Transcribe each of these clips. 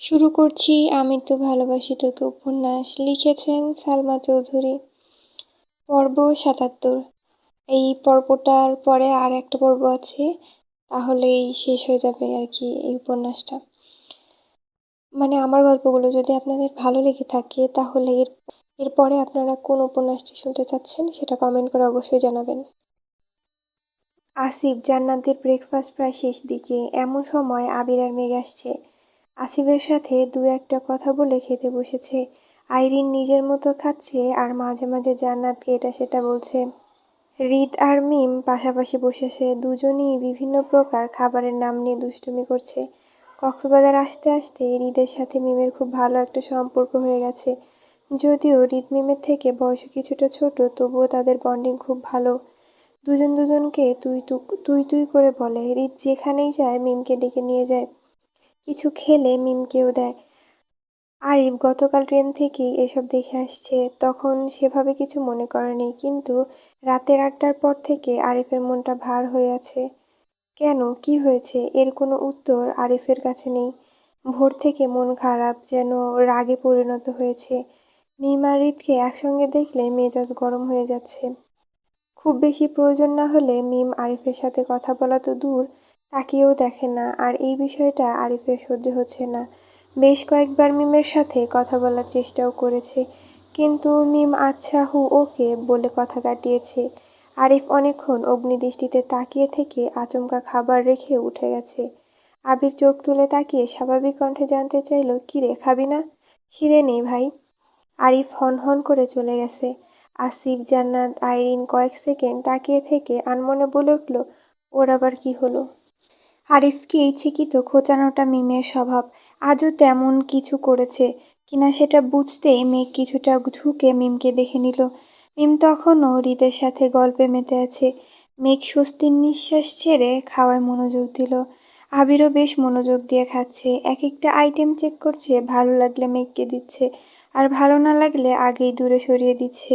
শুরু করছি, আমি তো ভালোবাসি তোকে উপন্যাস লিখেছেন সালমা চৌধুরী। পর্ব সাতাত্তর। এই পর্বটার পরে আর একটা পর্ব আছে, তাহলেই শেষ হয়ে যাবে আর কি এই উপন্যাসটা। মানে আমার গল্পগুলো যদি আপনাদের ভালো লেগে থাকে, তাহলে এর, এরপরে আপনারা কোন উপন্যাসটি শুনতে চাচ্ছেন সেটা কমেন্ট করে অবশ্যই জানাবেন। আসিফ জান্নাতের ব্রেকফাস্ট প্রায় শেষ দিকে। এমন সময় আবির আর মেঘ আসছে। আসিফের সাথে দু একটা কথা বলে খেতে বসেছে। আইরিন নিজের মতো খাচ্ছে আর মাঝে মাঝে জান্নাতকে এটা সেটা বলছে। রিদ আর মিম পাশাপাশি বসেছে দুজনই বিভিন্ন প্রকার খাবারের নাম নিয়ে দুষ্টুমি করছে। কক্সবাজার আসতে আসতে রিদের সাথে মিমের খুব ভালো একটা সম্পর্ক হয়ে গেছে। যদিও রিদ মিমের থেকে বয়স কিছুটা ছোট, তবুও তাদের বন্ডিং খুব ভালো। দুজন দুজনকে তুই তুই তুই করে বলে। রিদ যেখানেই যায় মিমকে ডেকে নিয়ে যায়। কিছু খেলে মিমকেও দেয়। আরিফ গতকাল ট্রেন থেকেই এসব দেখে আসছে। তখন সেভাবে কিছু মনে করেনি কিন্তু রাতের আটটার পর থেকে আরিফের মনটা ভার হয়ে আছে। কেন? কি হয়েছে? এর কোনো উত্তর আরিফের কাছে নেই। ভোর থেকে মন খারাপ, যেন রাগে পরিণত হয়েছে। মিম আর রিতকে একসঙ্গে দেখলে মেজাজ গরম হয়ে যাচ্ছে। খুব বেশি প্রয়োজন না হলে মিম আরিফের সাথে কথা বলা তো দূর তাকিয়েও দেখে না, আর এই বিষয়টা আরিফের সহ্য হচ্ছে না। বেশ কয়েকবার মিমের সাথে কথা বলার চেষ্টাও করেছে, কিন্তু মিম আচ্ছা হু ওকে বলে কথা কাটিয়েছে। আরিফ অনেকক্ষণ অগ্নিদৃষ্টিতে তাকিয়ে থেকে আচমকা খাবার রেখে উঠে গেছে। আবির চোখ তুলে তাকিয়ে স্বাভাবিক কণ্ঠে জানতে চাইল কিরে খাবি না? খিদে নেই ভাই? আরিফ হন হন করে চলে গেছে। আসিফ, জান্নাত, আইরিন কয়েক সেকেন্ড তাকিয়ে থেকে আনমনে বলে উঠল, ওর আবার কি হলো? আরিফকে ইচ্ছিকিত খোঁচানোটা মিমের স্বভাব। আজও তেমন কিছু করেছে কিনা সেটা বুঝতেই মেঘ কিছুটা ঝুঁকে মিমকে দেখে নিল। মিম তখনও হৃদের সাথে গল্পে মেতে আছে। মেঘ স্বস্তির নিঃশ্বাস ছেড়ে খাওয়ায় মনোযোগ দিল। আবিরও বেশ মনোযোগ দিয়ে খাচ্ছে। এক একটা আইটেম চেক করছে, ভালো লাগলে মেঘকে দিচ্ছে আর ভালো না লাগলে আগেই দূরে সরিয়ে দিচ্ছে।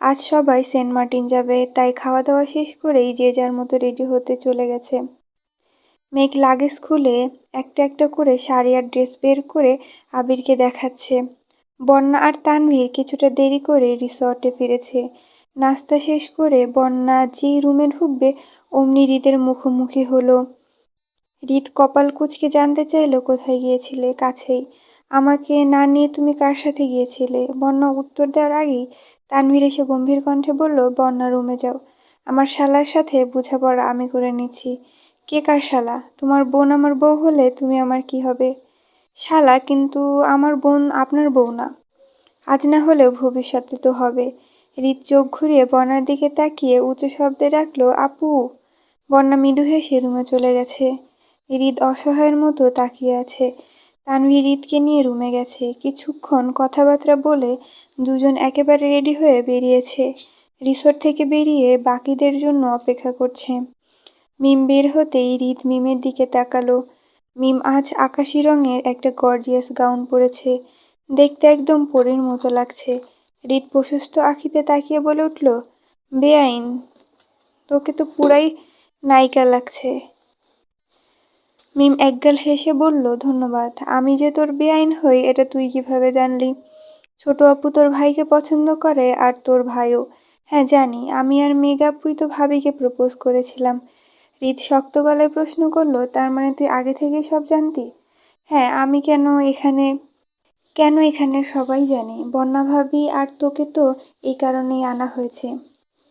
আজ সবাই সেন্ট মার্টিন যাবে, তাই খাওয়া দাওয়া শেষ করেই যে যার মতো রেডি হতে চলে গেছে। মেঘ লাগেজ খুলে একটা একটা করে শাড়ি আর ড্রেস বের করে আবিরকে দেখাচ্ছে। বন্যা আর তানভীর কিছুটা দেরি করে রিসর্টে ফিরেছে। নাস্তা শেষ করে বন্যা যেই রুমে ঢুকবে, অমনি হৃদের মুখোমুখি হলো। হৃদ কপাল কুচকে জানতে চাইলো কোথায় গিয়েছিলে, কাছেই। আমাকে না নিয়ে তুমি কার সাথে গিয়েছিলে? বন্যা উত্তর দেওয়ার আগেই তানভীর এসে গম্ভীর কণ্ঠে বলল, বন্যা রুমে যাও। আমার শালার সাথে বোঝাপড়া আমি করে নিচ্ছি। কে কার শালা? তোমার বোন আমার বউ হলে তুমি আমার কি হবে? শালা, কিন্তু আমার বোন আপনার বউ না। আজ না হলেও ভবিষ্যতে তো হবে। হৃদ চোখ ঘুরিয়ে বন্যার দিকে তাকিয়ে উঁচু শব্দে ডাকলো, আপু! বন্যা মৃদু হেসে রুমে চলে গেছে। হৃদ অসহায়ের মতো তাকিয়ে আছে। তানভি হৃদকে নিয়ে রুমে গেছে। কিছুক্ষণ কথাবার্তা বলে দুজন একেবারে রেডি হয়ে বেরিয়েছে। রিসোর্ট থেকে বেরিয়ে বাকিদের জন্য অপেক্ষা করছে। মিম বের হতেই হৃদ মিমের দিকে তাকালো। মিম আজ আকাশি রঙের একটা গর্জিয়াস গাউন পরেছে। দেখতে একদম পরীর মতো লাগছে। হৃদ প্রশস্ত আখিতে তাকিয়ে বলে উঠল, বেআইন, তোকে তো পুরাই নায়িকা লাগছে। মিম একগাল হেসে বলল, ধন্যবাদ, আমি যে তোর বেআইন হই, এটা তুই কীভাবে জানলি? ছোট আপু তোর ভাইকে পছন্দ করে আর তোর ভাইও। হ্যাঁ জানি, আমি আর মেগাপুই তো ভাবিকে প্রপোজ করেছিলাম। হৃদ শক্ত গলায় প্রশ্ন করল, তার মানে তুই আগে থেকেই সব জানতি? হ্যাঁ আমি কেন এখানে কেন এখানে সবাই জানে? বন্যা ভাবি আর তোকে তো এই কারণেই আনা হয়েছে।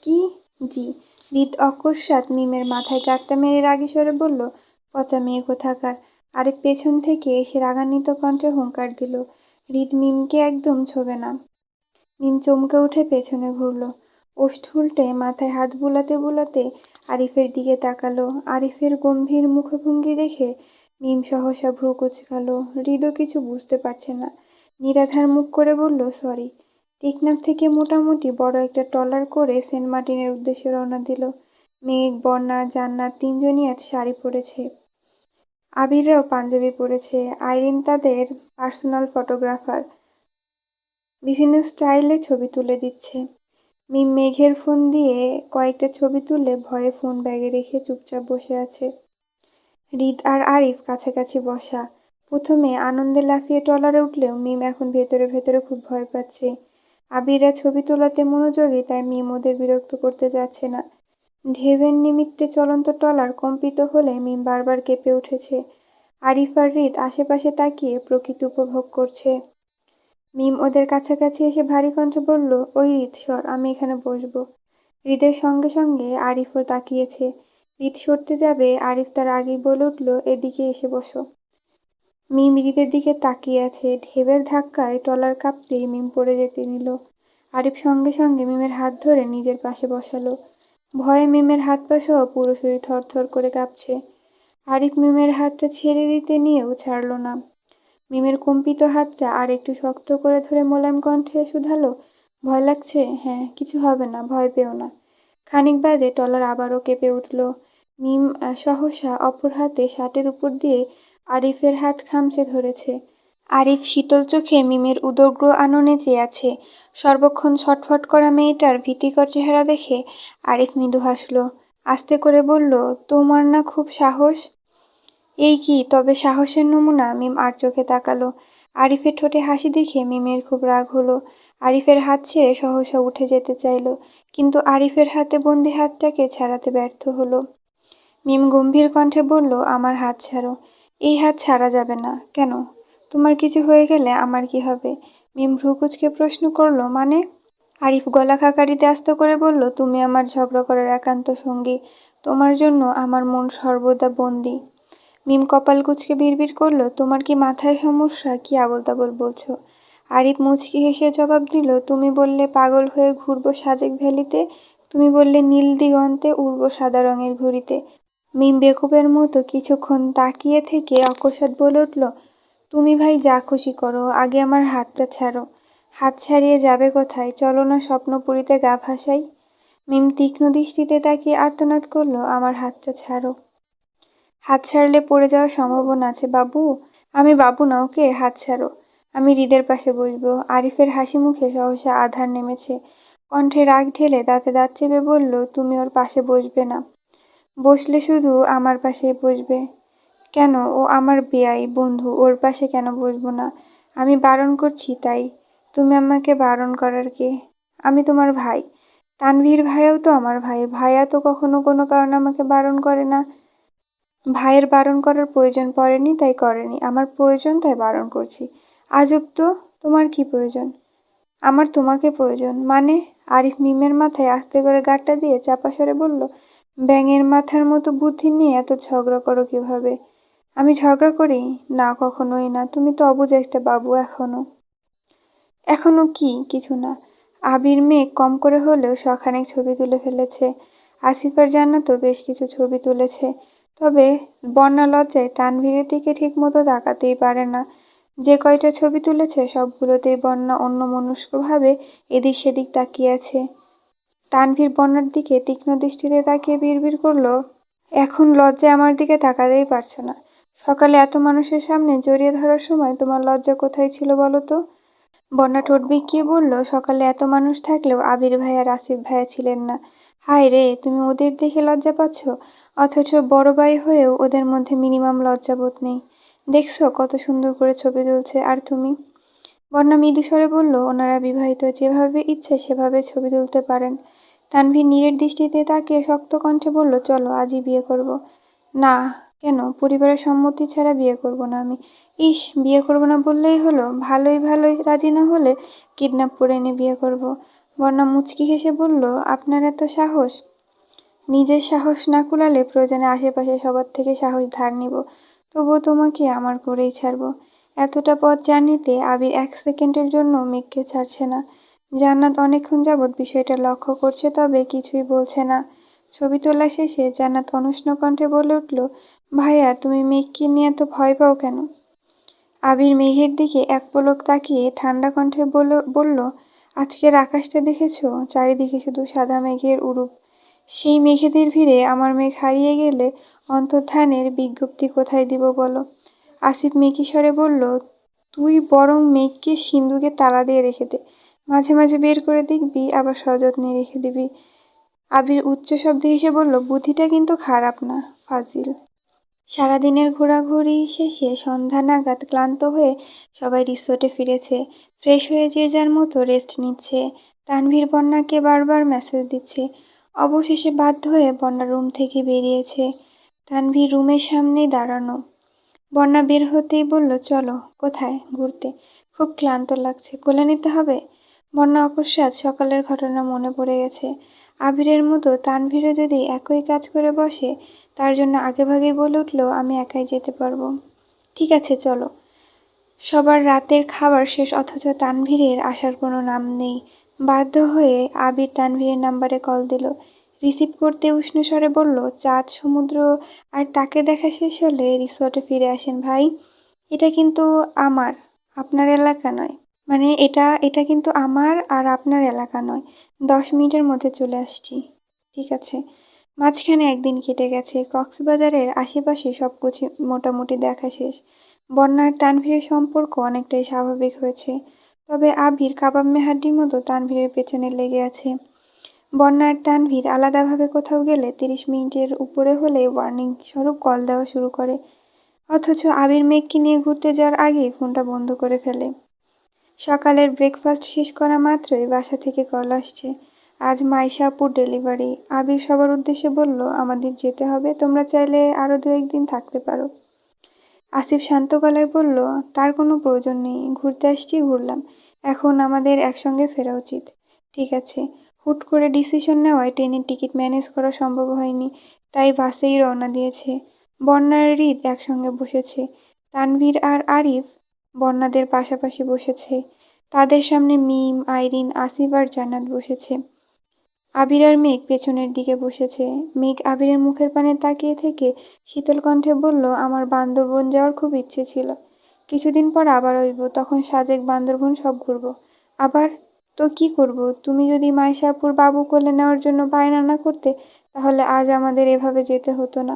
কি? জি। হৃদ অকস্মাৎ মিমের মাথায় গাঁটটা মেরে রাগি সরে বলল, পচা মেয়ে কোথাকার? আরেক পেছন থেকে এসে রাগান্বিত কণ্ঠে হুঙ্কার দিল, হৃদ মিমকে একদম ছোবে না। মিম চমকে উঠে পেছনে ঘুরল, ওষ্ঠ উল্টে মাথায় হাত বুলাতে বুলাতে আরিফের দিকে তাকালো। আরিফের গম্ভীর মুখভঙ্গি দেখে মিম সহসা ভ্রু কুচকালো। হৃদও কিছু বুঝতে পারছে না। নিরাধার মুখ করে বলল, সরি। টেকনাফ থেকে মোটামুটি বড় একটা ট্রলার করে সেন্ট মার্টিনের উদ্দেশ্যে রওনা দিল। মেঘ, বন্যা, জান্নাত তিনজনই আজ শাড়ি পরেছে। আবিররাও পাঞ্জাবি পরেছে। আইরিন তাদের পার্সোনাল ফটোগ্রাফার। বিভিন্ন স্টাইলে ছবি তুলে দিচ্ছে। মিম মেঘের ফোন দিয়ে কয়েকটা ছবি তুলে ভয়ে ফোন ব্যাগে রেখে চুপচাপ বসে আছে। হৃদ আর আরিফ কাছাকাছি বসা। প্রথমে আনন্দে লাফিয়ে ট্রলারে উঠলেও মিম এখন ভেতরে ভেতরে খুব ভয় পাচ্ছে। আবিরা ছবি তোলাতে মনোযোগী, তাই মিম ওদের বিরক্ত করতে যাচ্ছে না। ঢেউয়ের নিমিত্তে চলন্ত ট্রলার কম্পিত হলে মিম বারবার কেঁপে উঠেছে। আরিফ আর হৃদ আশেপাশে তাকিয়ে প্রকৃতি উপভোগ করছে। মিম ওদের কাছাকাছি এসে ভারী কণ্ঠে বলল, ওই হৃদ সর আমি এখানে বসবো। হৃদের সঙ্গে সঙ্গে আরিফও তাকিয়েছে। হৃদ সরতে যাবে, আরিফ তার আগেই বলে উঠল, এদিকে এসে বসো। মিম হৃদের দিকে তাকিয়ে আছে। ঢেবের ধাক্কায় টলার কাঁপতেই মিম পড়ে যেতে নিল। আরিফ সঙ্গে সঙ্গে মিমের হাত ধরে নিজের পাশে বসালো। ভয়ে মিমের হাত পা সহ পুরো শরীর থরথর করে কাঁপছে। আরিফ মিমের হাতটা ছেড়ে দিতে নিয়েও ছাড়ল না। মিমের কম্পিত হাতটা আর একটু শক্ত করে ধরে মোলায়েম কণ্ঠে শুধালো, ভয় লাগছে? হ্যাঁ কিছু হবে না, ভয় পেও না। খানিক বাদে টলার আবারও কেঁপে উঠল। মিম সহসা অপর হাতে শার্টের উপর দিয়ে আরিফের হাত খামচে ধরেছে। আরিফ শীতল চোখে মিমের উদগ্র আননে চেয়ে আছে। সর্বক্ষণ ছটফট করা মেয়েটার ভীতিকর চেহারা দেখে আরিফ মৃদু হাসল। আস্তে করে বলল, তোমার না খুব সাহস? এই কি, তবে সাহসের নমুনা? মিম আর চোখে তাকালো। আরিফের ঠোঁটে হাসি দেখে মিমের খুব রাগ হলো। আরিফের হাত ছেড়ে সহসা উঠে যেতে চাইলো, কিন্তু আরিফের হাতে বন্দি হাতটাকে ছাড়াতে ব্যর্থ হলো। মিম গম্ভীর কণ্ঠে বলল, আমার হাত ছাড়ো। এই হাত ছাড়া যাবে না। কেন? তোমার কিছু হয়ে গেলে আমার কি হবে? মিম ভ্রুকুচকে প্রশ্ন করল মানে? আরিফ গলা খাকারিতে আস্ত করে বলল, তুমি আমার ঝগড়া করার একান্ত সঙ্গী। তোমার জন্য আমার মন সর্বদা বন্দি। মিম কপাল কুচকে বিড়বিড় করল, তোমার কি মাথায় সমস্যা? কি আবল তাবল বলছো? আরিফ মুচকি হেসে জবাব দিল, তুমি বললে পাগল হয়ে ঘুরবো সাজেক ভ্যালিতে, তুমি বললে নীল দিগন্তে উড়বো সাদা রঙের ঘুড়িতে। মিম বেকুবের মতো কিছুক্ষণ তাকিয়ে থেকে অকস্মাৎ বলে উঠল, তুমি ভাই যা খুশি করো, আগে আমার হাতটা ছাড়ো। হাত ছাড়িয়ে যাবে কোথায়? চলো না স্বপ্নপুরীতে গা ভাসাই। মিম তীক্ষ্ণ দৃষ্টিতে তাকিয়ে আর্তনাদ করল, আমার হাতটা ছাড়ো। হাত ছাড়লে পড়ে যাওয়ার সম্ভাবনা আছে, বাবু। আমি বাবু না, ওকে? হাত ছাড়ো। আমি হৃদের পাশে বসবো। আরিফের হাসি মুখে সহসা আধার নেমেছে। কণ্ঠে রাগ ঢেলে দাঁতে দাঁত চেপে বলল, তুমি ওর পাশে বসবে না। বসলে শুধু আমার পাশেই বসবে। কেন? ও আমার বেয়াই বন্ধু। ওর পাশে কেন বসবো না? আমি বারণ করছি তাই। তুমি আমাকে বারণ করার কে? আমি তোমার ভাই। তানভীর ভাইয়াও তো আমার ভাই। ভাইয়া তো কখনো কোনো কারণে আমাকে বারণ করে না। ভাইয়ের বারণ করার প্রয়োজন পড়েনি, তাই করেনি। আমার প্রয়োজন, তাই বারণ করছি। আজব তো, তোমার কি প্রয়োজন? আমার তোমাকে প্রয়োজন। মানে আরিফ মিমের মাথায় আস্তে করে গাঁটটা দিয়ে চাপা সরে বলল, ব্যাঙের মাথার মতো বুদ্ধি নিয়ে এত ঝগড়া করো কীভাবে? আমি ঝগড়া করি? না, কখনোই না। তুমি তো অবুঝ একটা বাবু এখনও। এখনও কি? কিছু না। আবির মেয়ে কম করে হলেও শখানেক ছবি তুলে ফেলেছে। আসিফার জান্নাতও বেশ কিছু ছবি তুলেছে। তবে বন্যা লজ্জায় তানভীরের দিকে ঠিকমতো তাকাতেই পারে না। যে কয়টা ছবি তুলেছে, সবগুলোতেই বন্যা অন্যমনস্কভাবে এদিক সেদিক তাকিয়ে আছে। তানভীর বন্যার দিকে তীক্ষ্ণ দৃষ্টিতে তাকিয়ে বিড়বিড় করল, এখন লজ্জায় আমার দিকে তাকাতেই পারছ না। সকালে এত মানুষের সামনে জড়িয়ে ধরার সময় তোমার লজ্জা কোথায় ছিল বলো তো? বন্যা ঠোঁট বিকিয়ে বলল, সকালে এত মানুষ থাকলেও আবির ভাই আর আসিফ ভাইয়া ছিলেন না। হায় রে, তুমি ওদের দেখে লজ্জা পাচ্ছ? অথচ বড় ভাই হয়েও ওদের মধ্যে মিনিমাম লজ্জাবোধ নেই। দেখছ কত সুন্দর করে ছবি তুলছে, আর তুমি? বন্যা মৃদু স্বরে বলল, ওনারা বিবাহিত, যেভাবে ইচ্ছে সেভাবে ছবি তুলতে পারেন। তানভীর নীরের দৃষ্টিতে তাকে শক্ত কণ্ঠে বলল, চলো, আজই বিয়ে করব। না, কেন? পরিবারের সম্মতি ছাড়া বিয়ে করব না আমি। ইস, বিয়ে করব না বললেই হলো, ভালোই ভালোই রাজি না হলে কিডন্যাপ করে এনে বিয়ে করব। বন্যা মুচকি হেসে বলল, আপনার এত সাহস? নিজের সাহস না কুলালে প্রয়োজনে আশেপাশে সবার থেকে সাহস ধার নিব। তবুও তোমাকে আমার করেই ছাড়বো। এতটা পথ জার্নিতে আবির এক সেকেন্ডের জন্য মেঘকে ছাড়ছে না। জান্নাত অনেকক্ষণ যাবৎ বিষয়টা লক্ষ্য করছে, তবে কিছুই বলছে না। ছবি তোলা শেষে জান্নাত অনুষ্ণ কণ্ঠে বলে উঠল, ভাইয়া, তুমি মেঘকে নিয়ে এত ভয় পাও কেন? আবির মেঘের দিকে এক পলক তাকিয়ে ঠান্ডা কণ্ঠে বলল আজকের আকাশটা দেখেছ? চারিদিকে শুধু সাদা মেঘের উরুপ। সেই মেঘেদের ভিড়ে আমার মেঘ হারিয়ে গেলে অন্তর্ধানের বিজ্ঞপ্তি কোথায় দিব বলো? আসিফ মেকি স্বরে বলল, তুই বরং মেঘকে সিন্ধুকে তালা দিয়ে রেখে দে। মাঝে মাঝে বের করে দেখবি, আবার সযত্নে রেখে দিবি। আবির উচ্চ শব্দে হেসে বলল, বুদ্ধিটা কিন্তু খারাপ না, ফাজিল। সারাদিনের ঘোরাঘুরি শেষে সন্ধ্যা নাগাদ ক্লান্ত হয়ে সবাই রিসোর্টে ফিরেছে। ফ্রেশ হয়ে যে যার মতো রেস্ট নিচ্ছে। তানভীর বন্যাকে বারবার মেসেজ দিচ্ছে। অবশেষে বাধ্য হয়ে বন্যা রুম থেকে বেরিয়েছে। তানভীর রুমের সামনেই দাঁড়ানো। বন্যা বের হতেই বলল, চলো, কোথায় ঘুরতে? খুব ক্লান্ত লাগছে। কোলে নিতে হবে? বন্যা অকস্মাৎ সকালের ঘটনা মনে পড়ে গেছে। আবিরের মতো তানভীরও যদি একই কাজ করে বসে তার জন্য আগেভাগেই বলে উঠল, আমি একাই যেতে পারব। ঠিক আছে, চলো। সবার রাতের খাবার শেষ, অথচ তানভীরের আসার কোনো নাম নেই। বাধ্য হয়ে আবির তানভীরের নাম্বারে কল দিল। রিসিভ করতে উষ্ণ স্বরে বলল, চাঁদ, সমুদ্র আর তাকে দেখা শেষ হলে রিসোর্টে ফিরে আসেন ভাই। এটা কিন্তু আমার, আপনার এলাকা নয়। মানে এটা এটা কিন্তু আমার আর আপনার এলাকা নয়। দশ মিনিটের মধ্যে চলে আসছি। ঠিক আছে। মাঝখানে একদিন কেটে গেছে। কক্সবাজারের আশেপাশে সব কিছু মোটামুটি দেখা শেষ। বন্যার তানভীরের সম্পর্ক অনেকটাই স্বাভাবিক হয়েছে। তবে আবির কাবাব মেহাড্ডির মতো তানভীরের পেছনে লেগে আছে। বন্যার তানভীর আলাদাভাবে কোথাও গেলে তিরিশ মিনিটের উপরে হলে ওয়ার্নিং স্বরূপ কল দেওয়া শুরু করে। অথচ আবির মেঘকে নিয়ে ঘুরতে যাওয়ার আগেই ফোনটা বন্ধ করে ফেলে। সকালের ব্রেকফাস্ট শেষ করা মাত্রই বাসা থেকে কল আসছে। আজ মাইশাপুর ডেলিভারি। আবির সবার উদ্দেশ্যে বলল, আমাদের যেতে হবে, তোমরা চাইলে আরও দু একদিন থাকতে পারো। আসিফ শান্ত গলায় বলল, তার কোনো প্রয়োজন নেই, ঘুরতে আসছি, ঘুরলাম। এখন আমাদের একসঙ্গে ফেরা উচিত। ঠিক আছে। হুট করে ডিসিশন নেওয়ায় ট্রেনের টিকিট ম্যানেজ করা সম্ভব হয়নি, তাই বাসেই রওনা দিয়েছে। বন্যার হৃদ একসঙ্গে বসেছে। তানভীর আর আরিফ বন্যাদের পাশাপাশি বসেছে। তাদের সামনে মিম, আইরিন, আসিফ আর জান্নাত বসেছে। আবির আর মেঘ পেছনের দিকে বসেছে। মেঘ আবিরের মুখের পানে তাকিয়ে থেকে শীতল কণ্ঠে বলল, আমার বান্দরবন যাওয়ার খুব ইচ্ছে ছিল। কিছুদিন পর আবার হইব তখন সাজেক বান্দরবন সব ঘুরবো। আবার তো কি করব? তুমি যদি মাইশাপুর বাবু কোলে নেওয়ার জন্য বায়না না করতে, তাহলে আজ আমাদের এভাবে যেতে হতো না।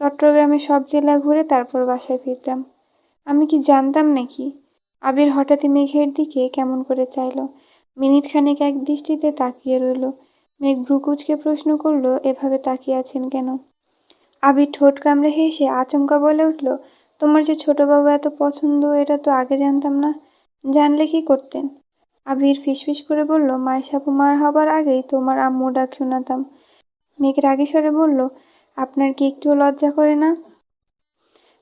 চট্টগ্রামে সব জেলা ঘুরে তারপর বাসায় ফিরতাম। আমি কি জানতাম নাকি? আবির হঠাৎই মেঘের দিকে কেমন করে চাইল। মিনিট খানেক এক দৃষ্টিতে তাকিয়ে রইল। মেঘ ভ্রুকুচকে প্রশ্ন করল, এভাবে তাকিয়ে আছেন কেন? আবির ঠোঁট কামড়ে হেসে আচমকা বলে উঠল, তোমার যে ছোটবাবু এত পছন্দ, এটা তো আগে জানতাম না। জানলে কি করতেন? আবির ফিসফিস করে বলল মায়েশাপু মার হবার আগেই তোমার আম্মু ডাক শোনাতাম। মেঘ রাগী স্বরে বলল, আপনার কি একটুও লজ্জা করে না?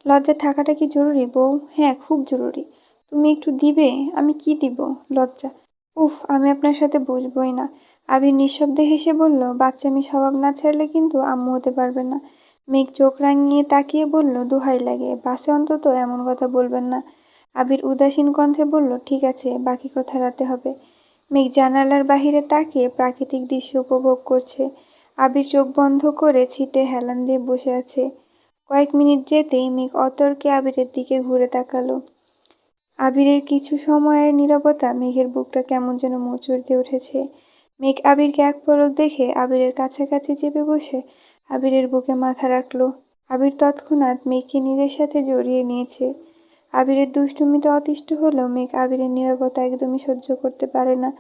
লজ্জা থাকাটা কি জরুরি, বউ? হ্যাঁ খুব জরুরি। তুমি একটু দিবে, আমি কি দিব? লজ্জা? উফ, আমি আপনার সাথে বসবই না। আবির নিঃশব্দে হেসে বলল, বাচ্চামি স্বভাব না ছাড়লে কিন্তু আম্মু হতে পারবে না। মেঘ চোখ রাঙিয়ে তাকিয়ে বলল, দুহাই লাগে, বাসে অন্তত এমন কথা বলবেন না। আবির উদাসীন কণ্ঠে বলল, ঠিক আছে, বাকি কথা রাতে হবে। মেঘ জানালার বাহিরে তাকিয়ে প্রাকৃতিক দৃশ্য উপভোগ করছে। আবির চোখ বন্ধ করে ছিটে হেলান দিয়ে বসে আছে। কয়েক মিনিট যেতেই মেঘ অতর্কে আবিরের দিকে ঘুরে তাকালো। আবিরের কিছু সময়ের নীরবতা মেঘের বুকটা কেমন যেন মোচড় দিয়ে উঠেছে। মেঘ আবিরকে এক পলক দেখে আবিরের কাছাকাছি চেপে বসে আবিরের বুকে মাথা রাখল। আবির তৎক্ষণাৎ মেঘকে নিজের সাথে জড়িয়ে নিয়েছে। আবিরের দুষ্টুমিতে অতিষ্ঠ হলেও মেঘ আবিরের নীরবতা একদমই সহ্য করতে পারে না।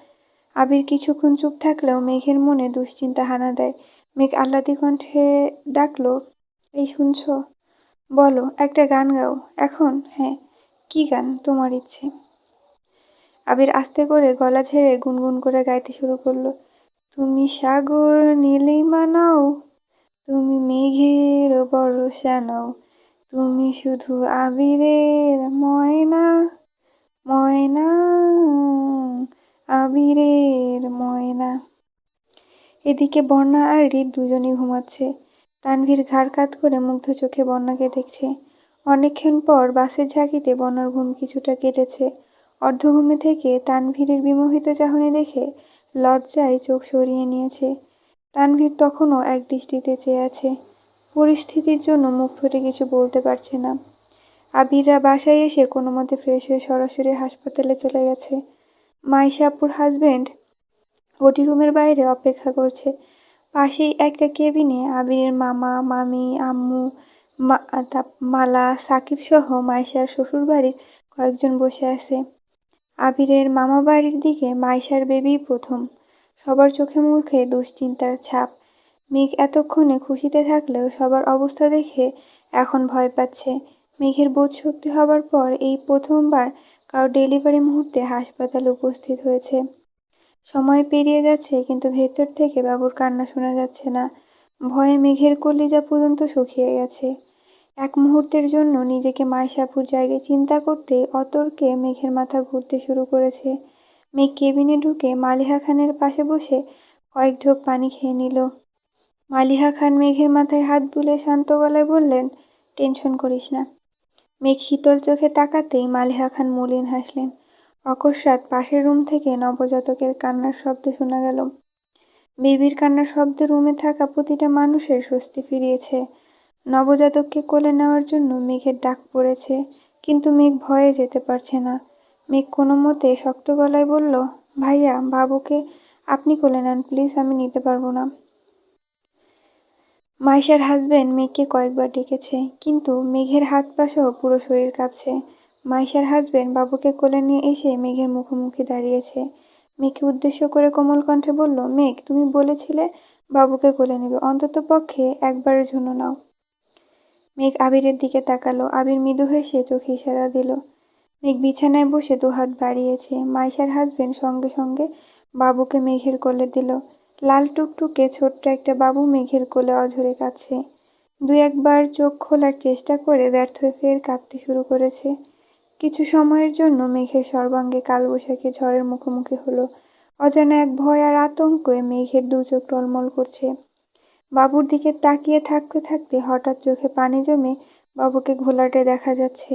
আবির কিছুক্ষণ চুপ থাকলেও মেঘের মনে দুশ্চিন্তা হানা দেয়। মেঘ আহ্লাদি কণ্ঠে ডাকলো, এই শুনছ? বলো, একটা গান গাও। এখন? হ্যাঁ কি গান? তোমার ইচ্ছে। আবির আস্তে করে গলা ঝেড়ে গুনগুন করে গাইতে শুরু করল। তুমি সাগর নীলিমা নাও, তুমি মেঘের বর্ষা নাও, তুমি শুধু আবিরের ময়না ময়না, আবিরের ময়না। এদিকে বন্যা আর হৃদ দুজনই ঘুমাচ্ছে। তানভীর ঘাড় কাত করে মুগ্ধ চোখে বন্যাকে দেখছে। অনেকক্ষণ পর বাসের ঝাঁকিতে বন্যার ঘুম কিছুটা কেটেছে। অর্ধঘুমে থেকে তানভীরের বিমোহিত চাহনি দেখে লজ্জায় চোখ সরিয়ে নিয়েছে। তানভীর তখনও এক দৃষ্টিতে চেয়ে আছে। পরিস্থিতির জন্য মুখ ফুটে কিছু বলতে পারছে না। আবিররা বাসায় এসে কোনো মতে ফ্রেশ হয়ে সরাসরি হাসপাতালে চলে গেছে। মাইশাপুর হাজবেন্ড ওটি রুমের বাইরে অপেক্ষা করছে। পাশেই একটা কেবিনে আবিরের মামা, মামি, আম্মু মালা, সাকিব সহ মাইশার শ্বশুর বাড়ির কয়েকজন বসে আছে। আবিরের মামা বাড়ির দিকে মাইশার বেবি প্রথম। সবার চোখে মুখে দুশ্চিন্তার ছাপ। মেঘ এতক্ষণে খুশিতে থাকলেও সবার অবস্থা দেখে এখন ভয় পাচ্ছে। মেঘের বোধ শক্তি হবার পর এই প্রথমবার কারও ডেলিভারি মুহূর্তে হাসপাতালে উপস্থিত হয়েছে। সময় পেরিয়ে যাচ্ছে, কিন্তু ভেতর থেকে বাবুর কান্না শোনা যাচ্ছে না। ভয়ে মেঘের কলিজা পর্যন্ত শুকিয়ে গেছে। এক মুহূর্তের জন্য নিজেকে মাইশাপুর জায়গায় চিন্তা করতে অতর্কে মেঘের মাথা ঘুরতে শুরু করেছে। মেঘ কেবিনে ঢুকে মালিহা খানের পাশে বসে কয়েক ঢোক পানি খেয়ে নিল। মালিহা খান মেঘের মাথায় হাত বুলে শান্ত গলায় বললেন, টেনশন করিস না। মেঘ শীতল চোখে তাকাতেই মালিহা খান মলিন হাসলেন। অকস্মাৎ পাশের রুম থেকে নবজাতকের কান্নার শব্দ শোনা গেল। বেবির কান্নার শব্দে রুমে থাকা প্রতিটা মানুষের স্বস্তি ফিরিয়েছে। নবজাতককে কোলে নেওয়ার জন্য মেঘের ডাক পড়েছে, কিন্তু মেঘ ভয়ে যেতে পারছে না। মেঘ কোনো মতে শক্ত গলায় বলল, ভাইয়া, বাবুকে আপনি কোলে নেন, প্লিজ, আমি নিতে পারব না। মাইশার হাজবেন্ড মেঘকে কয়েকবার ডেকেছে, কিন্তু মেঘের হাত পা সহ পুরো শরীর কাঁপছে। মাইশার হাজবেন্ড বাবুকে কোলে নিয়ে এসে মেঘের মুখোমুখি দাঁড়িয়েছে। মেঘকে উদ্দেশ্য করে কোমল কণ্ঠে বলল, মেঘ, তুমি বলেছিলে বাবুকে কোলে নেবে। অন্তত পক্ষে একবারের জন্য নাও। মেঘ আবিরের দিকে তাকালো। আবির মৃদু হেসে চোখে ইশারা দিল। মেঘ বিছানায় বসে দুহাত বাড়িয়েছে। মাইশার হাজবেন্ড সঙ্গে সঙ্গে বাবুকে মেঘের কোলে দিল। লাল টুকটুকে ছোট্ট একটা বাবু মেঘের কোলে অঝরে কাঁদছে। দু একবার চোখ খোলার চেষ্টা করে ব্যর্থ হয়ে ফের কাঁদতে শুরু করেছে। কিছু সময়ের জন্য মেঘের সর্বাঙ্গে কালবৈশাখী ঝড়ের মুখোমুখি হলো। অজানা এক ভয় আর আতঙ্কে মেঘের দু চোখ টলমল করছে। বাবুর দিকে তাকিয়ে থাকতে থাকতে হঠাৎ চোখে পানি জমে বাবুকে ঘোলাটে দেখা যাচ্ছে।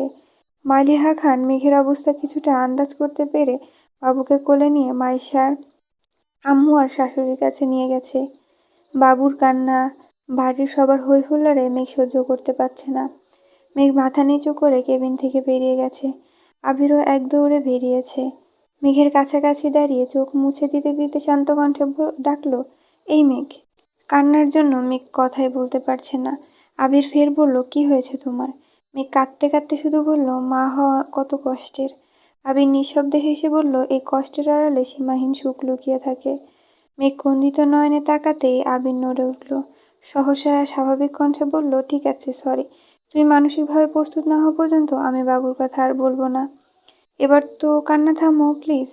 মালিহা খান মেঘের অবস্থা কিছুটা আন্দাজ করতে পেরে বাবুকে কোলে নিয়ে মাইশার আম্মু আর শাশুড়ির কাছে নিয়ে গেছে। বাবুর কান্না বাড়ির সবার হই হুল্লোড়ে মেঘ সহ্য করতে পারছে না। মেঘ মাথা নিচু করে কেবিন থেকে বেরিয়ে গেছে। আবিরও এক দৌড়ে বেরিয়েছে। মেঘের কাছাকাছি দাঁড়িয়ে চোখ মুছে দিতে দিতে শান্ত কণ্ঠে ডাকলো, এই মেঘ! কান্নার জন্য মেঘ কথাই বলতে পারছে না। আবির ফের বলল, কি হয়েছে তোমার? মেঘ কাঁদতে কাঁদতে শুধু বলল, মা হওয়া কত কষ্টের। আবির নিঃশব্দে হেসে বলল, এই কষ্টের আড়ালে সীমাহীন সুখ লুকিয়ে থাকে। মেঘ কন্দিত নয়নে তাকাতেই আবির নড়ে উঠল। সহসা স্বাভাবিক কণ্ঠে বলল, ঠিক আছে সরি তুমি মানসিকভাবে প্রস্তুত না হওয়া পর্যন্ত আমি বাবুর কথা আর বলব না। এবার তো কান্না থামো প্লিজ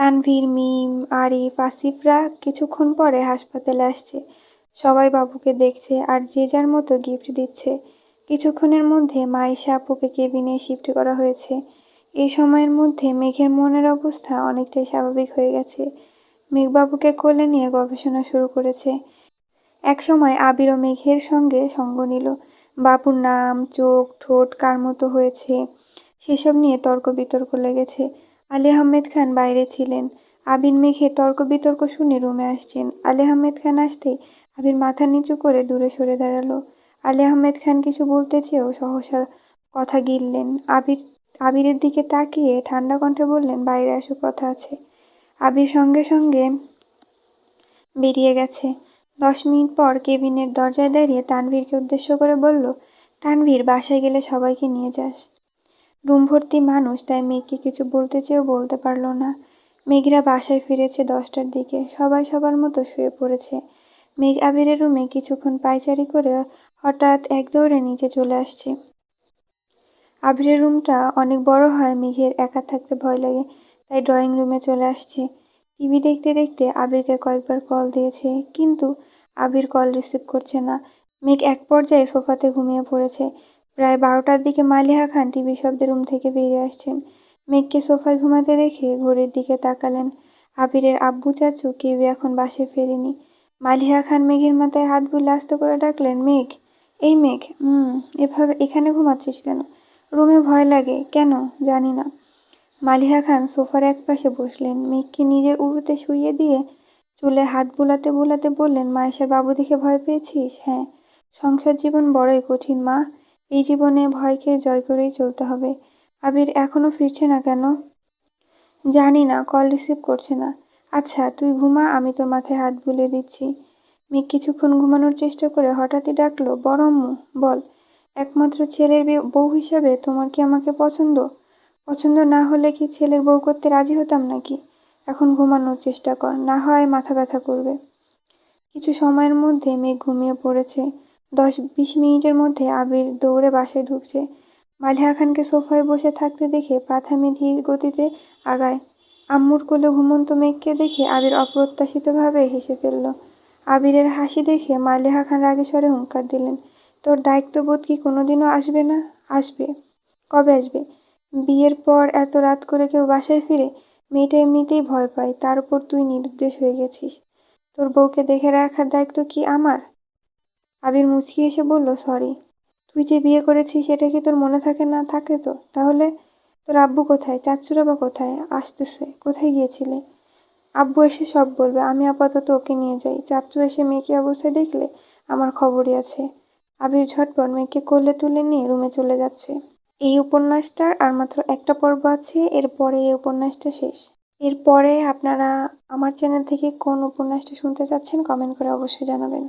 তানভীর, মিম, আরিফ, আসিফরা কিছুক্ষণ পরে হাসপাতালে আসছে। সবাই বাবুকে দেখছে আর যে যার মতো গিফট দিচ্ছে। কিছুক্ষণের মধ্যে মাইশা আপুকে কেবিনে শিফট করা হয়েছে। এই সময়ের মধ্যে মেঘের মনের অবস্থা অনেকটাই স্বাভাবিক হয়ে গেছে। মেঘবাবুকে কোলে নিয়ে গবেষণা শুরু করেছে। এক সময় আবির ও মেঘের সঙ্গে সঙ্গ নিল। বাবুর নাম, চোখ, ঠোঁট, কার মতো হয়েছে, সেসব নিয়ে তর্ক বিতর্ক লেগেছে। আলী আহমেদ খান বাইরে ছিলেন। আবির মেঘে তর্ক বিতর্ক শুনে রুমে আসছেন। আলী আহমেদ খান আসতেই আবির মাথা নিচু করে দূরে সরে দাঁড়াল। আলী আহমেদ খান কিছু বলতে চেয়েও সহসা কথা গিললেন। আবির, আবিরের দিকে তাকিয়ে ঠান্ডা কণ্ঠে বললেন, বাইরে আসো কথা আছে। আবির সঙ্গে সঙ্গে বেরিয়ে গেছে। দশ মিনিট পর কেবিনের দরজায় দাঁড়িয়ে তানভীরকে উদ্দেশ্য করে বলল, তানভীর, বাসায় গেলে সবাইকে নিয়ে যাস। রুম ভর্তি মানুষ, তাই মেঘকে কিছু বলতে চেয়েও বলতে পারল না। মেঘরা বাসায় ফিরেছে দশটার দিকে। সবাই সবার মতো শুয়ে পড়েছে। মেঘ আবিরের রুমে কিছুক্ষণ পায়চারি করে হঠাৎ এক দৌড়ে নিচে চলে আসছে। আবিরের রুমটা অনেক বড় হয়, মেঘের একা থাকতে ভয় লাগে, তাই ড্রয়িং রুমে চলে আসছে। টিভি দেখতে দেখতে আবিরকে কয়েকবার কল দিয়েছে, কিন্তু আবির কল রিসিভ করছে না। মেঘ এক পর্যায়ে সোফাতে ঘুমিয়ে পড়েছে। প্রায় বারোটার দিকে মালিহা খান টিভি শব্দের রুম থেকে বেরিয়ে আসছেন। মেঘকে সোফায় ঘুমাতে দেখে ঘড়ির দিকে তাকালেন। আবিরের আব্বু চাচু কেউ এখন বাসে ফেরেনি। মালিহা খান মেঘের মাথায় হাত বুলে আস্তে করে ডাকলেন, মেঘ, এই মেঘ, হুম, এভাবে এখানে ঘুমাচ্ছিস কেন? রুমে ভয় লাগে, কেন? জানি না। মালিহা খান সোফার এক পাশে বসলেন। মেঘকে নিজের উড়ুতে শুইয়ে দিয়ে চুলে হাত বুলাতে বুলাতে বললেন মায়েশার বাবু দেখে ভয় পেয়েছিস? হ্যাঁ সংসার জীবন বড়ই কঠিন, মা। এই জীবনে ভয়কে জয় করেই চলতে হবে। আবির এখনও ফিরছে না কেন? জানি না কল রিসিভ করছে না। আচ্ছা তুই ঘুমা, আমি তোর মাথায় হাত বুলিয়ে দিচ্ছি। মেয়ে কিছুক্ষণ ঘুমানোর চেষ্টা করে হঠাৎই ডাকলো, বড় বল, একমাত্র ছেলের বউ হিসাবে তোমার কি আমাকে পছন্দ? পছন্দ না হলে কি ছেলের বউ করতে রাজি হতাম নাকি? এখন ঘুমানোর চেষ্টা কর, না হয় মাথা ব্যথা করবে। কিছু সময়ের মধ্যে মেয়ে ঘুমিয়ে পড়েছে। দশ বিশ মিনিটের মধ্যে আবির দৌড়ে বাসায় ঢুকছে। মালিহা খানকে সোফায় বসে থাকতে দেখে পা থামিয়ে ধীর গতিতে আগায়। আম্মুর কোলে ঘুমন্ত মেঘকে দেখে আবির অপ্রত্যাশিতভাবে হেসে ফেলল। আবিরের হাসি দেখে মালিহা খান রাগে স্বরে হুঙ্কার দিলেন, তোর দায়িত্ববোধ কি কোনোদিনও আসবে না? আসবে। কবে আসবে? বিয়ের পর এত রাত করে কেউ বাসায় ফিরে মেয়েটা এমনিতেই ভয় পায়, তার উপর তুই নিরুদ্দেশ হয়ে গেছিস। তোর বউকে দেখে রাখার দায়িত্ব কি আমার? আবির মুচকি এসে বলল, সরি। তুই যে বিয়ে করেছিস সেটা কি তোর মনে থাকে না? থাকে তো। তাহলে তোর আব্বু কোথায়? চাচ্চুরা বা কোথায়? আসতেছে। কোথায় গিয়েছিলে? আব্বু এসে সব বলবে, আমি আপাতত ওকে নিয়ে যাই। চাচ্চু এসে মেয়েকে অবস্থায় দেখলে আমার খবরই আছে। আবির ঝটপট মেয়েকে কোলে তুলে নিয়ে রুমে চলে যাচ্ছে। এই উপন্যাসটার আর মাত্র একটা পর্ব আছে। এরপরে এই উপন্যাসটা শেষ। এরপরে আপনারা আমার চ্যানেল থেকে কোন উপন্যাসটা শুনতে চাচ্ছেন, কমেন্ট করে অবশ্যই জানাবেন।